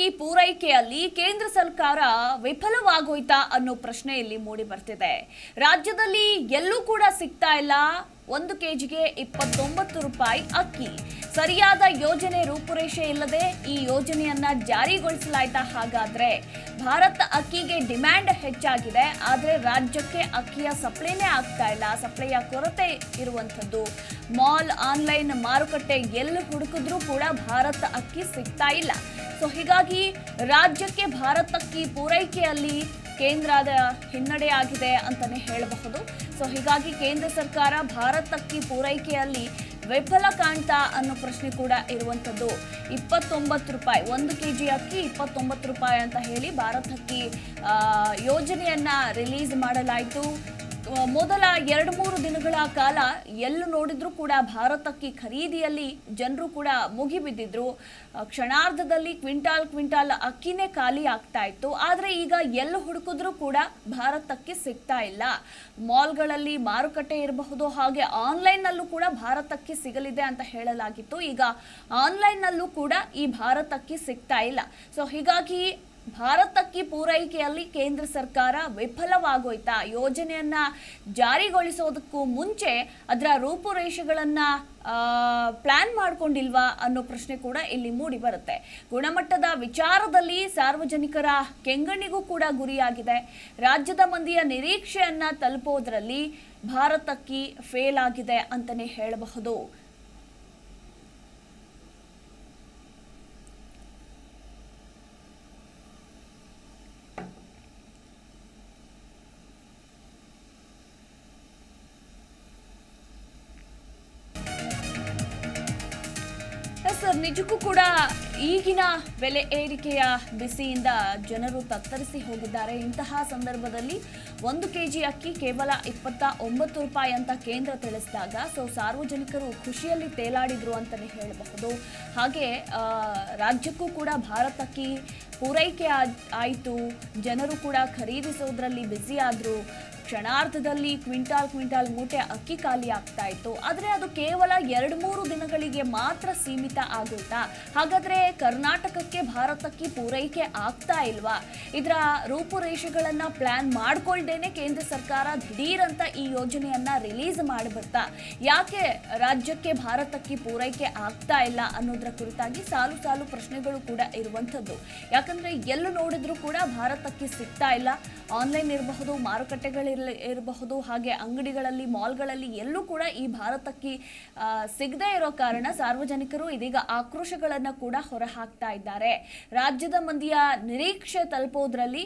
ಅಕ್ಕಿ ಪೂರೈಕೆಯಲ್ಲಿ ಕೇಂದ್ರ ಸರ್ಕಾರ ವಿಫಲವಾಗೋಯ್ತಾ ಅನ್ನೋ ಪ್ರಶ್ನೆ ಇಲ್ಲಿ ಮೂಡಿ ಬರ್ತಿದೆ. ರಾಜ್ಯದಲ್ಲಿ ಎಲ್ಲೂ ಕೂಡ ಸಿಗ್ತಾ ಇಲ್ಲ. ಒಂದು ಕೆಜಿಗೆ ಇಪ್ಪತ್ತೊಂಬತ್ತು ರೂಪಾಯಿ ಅಕ್ಕಿ. ಸರಿಯಾದ ಯೋಜನೆ ರೂಪುರೇಷೆ ಇಲ್ಲದೆ ಈ ಯೋಜನೆಯನ್ನ ಜಾರಿಗೊಳಿಸಲಾಯ್ತಾ ಹಾಗಾದ್ರೆ ಭಾರತ ಅಕ್ಕಿಗೆ ಡಿಮ್ಯಾಂಡ್ ಹೆಚ್ಚಾಗಿದೆ. ಆದರೆ ರಾಜ್ಯಕ್ಕೆ ಅಕ್ಕಿಯ ಸಪ್ಲೈನೇ ಆಗ್ತಾ ಇಲ್ಲ. ಸಪ್ಲೈಯ ಕೊರತೆ ಇರುವಂಥದ್ದು. ಮಾಲ್, ಆನ್ಲೈನ್ ಮಾರುಕಟ್ಟೆ ಎಲ್ಲಿ ಹುಡುಕಿದ್ರೂ ಕೂಡ ಭಾರತ ಅಕ್ಕಿ ಸಿಗ್ತಾ ಇಲ್ಲ. ಸೊ ಹೀಗಾಗಿ ರಾಜ್ಯಕ್ಕೆ ಭಾರತಕ್ಕೆ ಪೂರೈಕೆಯಲ್ಲಿ ಕೇಂದ್ರದ ಹಿನ್ನಡೆ ಆಗಿದೆ ಅಂತಾನೆ ಹೇಳಬಹುದು. ಸೊ ಹೀಗಾಗಿ ಕೇಂದ್ರ ಸರ್ಕಾರ ಭಾರತಕ್ಕೆ ಪೂರೈಕೆಯಲ್ಲಿ ವಿಫಲ ಕಾಣ್ತಾ ಅನ್ನೋ ಪ್ರಶ್ನೆ ಕೂಡ ಇರುವಂಥದ್ದು ಇಪ್ಪತ್ತೊಂಬತ್ತು ರೂಪಾಯಿ, ಒಂದು ಕೆ ಜಿ ಅಕ್ಕಿ ಇಪ್ಪತ್ತೊಂಬತ್ತು ರೂಪಾಯಿ ಅಂತ ಹೇಳಿ ಭಾರತಕ್ಕೆ ಯೋಜನೆಯನ್ನು ರಿಲೀಸ್ ಮಾಡಲಾಯಿತು. ಮೊದಲ ಎರಡು ಮೂರು ದಿನಗಳ ಕಾಲ ಎಲ್ಲೂ ನೋಡಿದ್ರೂ ಕೂಡ ಭಾರತಕ್ಕೆ ಖರೀದಿಯಲ್ಲಿ ಜನರು ಕೂಡ ಮುಗಿಬಿದ್ದಿದ್ರು. ಕ್ಷಣಾರ್ಧದಲ್ಲಿ ಕ್ವಿಂಟಾಲ್ ಕ್ವಿಂಟಾಲ್ ಅಕ್ಕಿನೇ ಖಾಲಿ ಆಗ್ತಾ ಇತ್ತು. ಆದರೆ ಈಗ ಎಲ್ಲಿ ಹುಡುಕಿದ್ರೂ ಕೂಡ ಭಾರತಕ್ಕೆ ಸಿಗ್ತಾ ಇಲ್ಲ. ಮಾಲ್ಗಳಲ್ಲಿ ಮಾರುಕಟ್ಟೆ ಇರಬಹುದು, ಹಾಗೆ ಆನ್ಲೈನ್ನಲ್ಲೂ ಕೂಡ ಭಾರತಕ್ಕೆ ಸಿಗಲಿದೆ ಅಂತ ಹೇಳಲಾಗಿತ್ತು. ಈಗ ಆನ್ಲೈನ್ನಲ್ಲೂ ಕೂಡ ಈ ಭಾರತಕ್ಕೆ ಸಿಗ್ತಾ ಇಲ್ಲ. ಸೊ, ಹೀಗಾಗಿ ಭಾರತ್ ಅಕ್ಕಿ ಪೂರೈಕೆಯಲ್ಲಿ ಕೇಂದ್ರ ಸರ್ಕಾರ ವಿಫಲವಾಗೋಯ್ತಾ? ಯೋಜನೆಯನ್ನ ಜಾರಿಗೊಳಿಸೋದಕ್ಕೂ ಮುಂಚೆ ಅದರ ರೂಪುರೇಷೆಗಳನ್ನ ಪ್ಲಾನ್ ಮಾಡ್ಕೊಂಡಿಲ್ವಾ ಅನ್ನೋ ಪ್ರಶ್ನೆ ಕೂಡ ಇಲ್ಲಿ ಮೂಡಿ ಬರುತ್ತೆ. ಗುಣಮಟ್ಟದ ವಿಚಾರದಲ್ಲಿ ಸಾರ್ವಜನಿಕರ ಕೆಂಗಣ್ಣಿಗೂ ಕೂಡ ಗುರಿಯಾಗಿದೆ. ರಾಜ್ಯದ ಮಂದಿಯ ನಿರೀಕ್ಷೆಯನ್ನ ತಲುಪೋದ್ರಲ್ಲಿ ಭಾರತಕ್ಕೆ ಫೇಲ್ ಆಗಿದೆ ಅಂತಲೇ ಹೇಳಬಹುದು. ಸರ್, ನಿಜಕ್ಕೂ ಕೂಡ ಈಗಿನ ಬೆಲೆ ಏರಿಕೆಯ ಬಿಸಿಯಿಂದ ಜನರು ತತ್ತರಿಸಿ ಹೋಗಿದ್ದಾರೆ. ಇಂತಹ ಸಂದರ್ಭದಲ್ಲಿ ಒಂದು ಕೆ ಜಿ ಅಕ್ಕಿ ಕೇವಲ ಇಪ್ಪತ್ತ ಒಂಬತ್ತು ರೂಪಾಯಿ ಅಂತ ಕೇಂದ್ರ ತಿಳಿಸಿದಾಗ, ಸೊ ಸಾರ್ವಜನಿಕರು ಖುಷಿಯಲ್ಲಿ ತೇಲಾಡಿದ್ರು ಅಂತಲೇ ಹೇಳಬಹುದು. ಹಾಗೆ ರಾಜ್ಯಕ್ಕೂ ಕೂಡ ಭಾರತಕ್ಕಿ ಪೂರೈಕೆ ಆಯಿತು. ಜನರು ಕೂಡ ಖರೀದಿಸೋದ್ರಲ್ಲಿ ಬ್ಯುಸಿ ಆದರು. ಕ್ಷಣಾರ್ಧದಲ್ಲಿ ಕ್ವಿಂಟಾಲ್ ಕ್ವಿಂಟಾಲ್ ಮೂಟೆ ಅಕ್ಕಿ ಖಾಲಿ ಆಗ್ತಾ ಇತ್ತು. ಆದರೆ ಅದು ಕೇವಲ ಎರಡು ಮೂರು ದಿನಗಳಿಗೆ ಮಾತ್ರ ಸೀಮಿತ ಆಗುತ್ತಾ? ಹಾಗಾದರೆ ಕರ್ನಾಟಕಕ್ಕೆ ಭಾರತಕ್ಕೆ ಪೂರೈಕೆ ಆಗ್ತಾ ಇಲ್ವಾ? ಇದರ ರೂಪುರೇಷೆಗಳನ್ನು ಪ್ಲಾನ್ ಮಾಡಿಕೊಳ್ದೇನೆ ಕೇಂದ್ರ ಸರ್ಕಾರ ದಿಢೀರಂತ ಈ ಯೋಜನೆಯನ್ನು ರಿಲೀಸ್ ಮಾಡಿಬಿಡ್ತಾ? ಯಾಕೆ ರಾಜ್ಯಕ್ಕೆ ಭಾರತಕ್ಕೆ ಪೂರೈಕೆ ಆಗ್ತಾ ಇಲ್ಲ ಅನ್ನೋದ್ರ ಕುರಿತಾಗಿ ಸಾಲು ಸಾಲು ಪ್ರಶ್ನೆಗಳು ಕೂಡ ಇರುವಂಥದ್ದು. ಯಾಕಂದರೆ ಎಲ್ಲೂ ನೋಡಿದ್ರೂ ಕೂಡ ಭಾರತಕ್ಕೆ ಸಿಗ್ತಾ ಇಲ್ಲ. ಆನ್ಲೈನ್ ಇರಬಹುದು ಮಾರುಕಟ್ಟೆಗಳಿರಲಿ ಇರಬಹುದು. ಹಾಗೆ ಅಂಗಡಿಗಳಲ್ಲಿ, ಮಾಲ್ಗಳಲ್ಲಿ ಎಲ್ಲೂ ಕೂಡ ಈ ಭಾರತಕ್ಕೆ ಸಿಗದೇ ಇರೋ ಕಾರಣ ಸಾರ್ವಜನಿಕರು ಇದೀಗ ಆಕ್ರೋಶಗಳನ್ನು ಕೂಡ ಹೊರಹಾಕ್ತಾ ಇದ್ದಾರೆ. ರಾಜ್ಯದ ಮಂದಿಯ ನಿರೀಕ್ಷೆ ತಲುಪೋದ್ರಲ್ಲಿ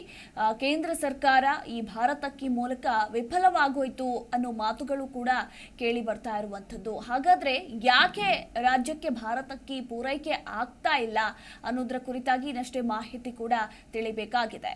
ಕೇಂದ್ರ ಸರ್ಕಾರ ಈ ಭಾರತಕ್ಕೆ ಮೂಲಕ ವಿಫಲವಾಗೋಯ್ತು ಅನ್ನೋ ಮಾತುಗಳು ಕೂಡ ಕೇಳಿ ಬರ್ತಾ ಇರುವಂಥದ್ದು. ಹಾಗಾದ್ರೆ ಯಾಕೆ ರಾಜ್ಯಕ್ಕೆ ಭಾರತಕ್ಕೆ ಪೂರೈಕೆ ಆಗ್ತಾ ಇಲ್ಲ ಅನ್ನೋದ್ರ ಕುರಿತಾಗಿ ಇನ್ನಷ್ಟೇ ಮಾಹಿತಿ ಕೂಡ ತಿಳಿಬೇಕಾಗಿದೆ.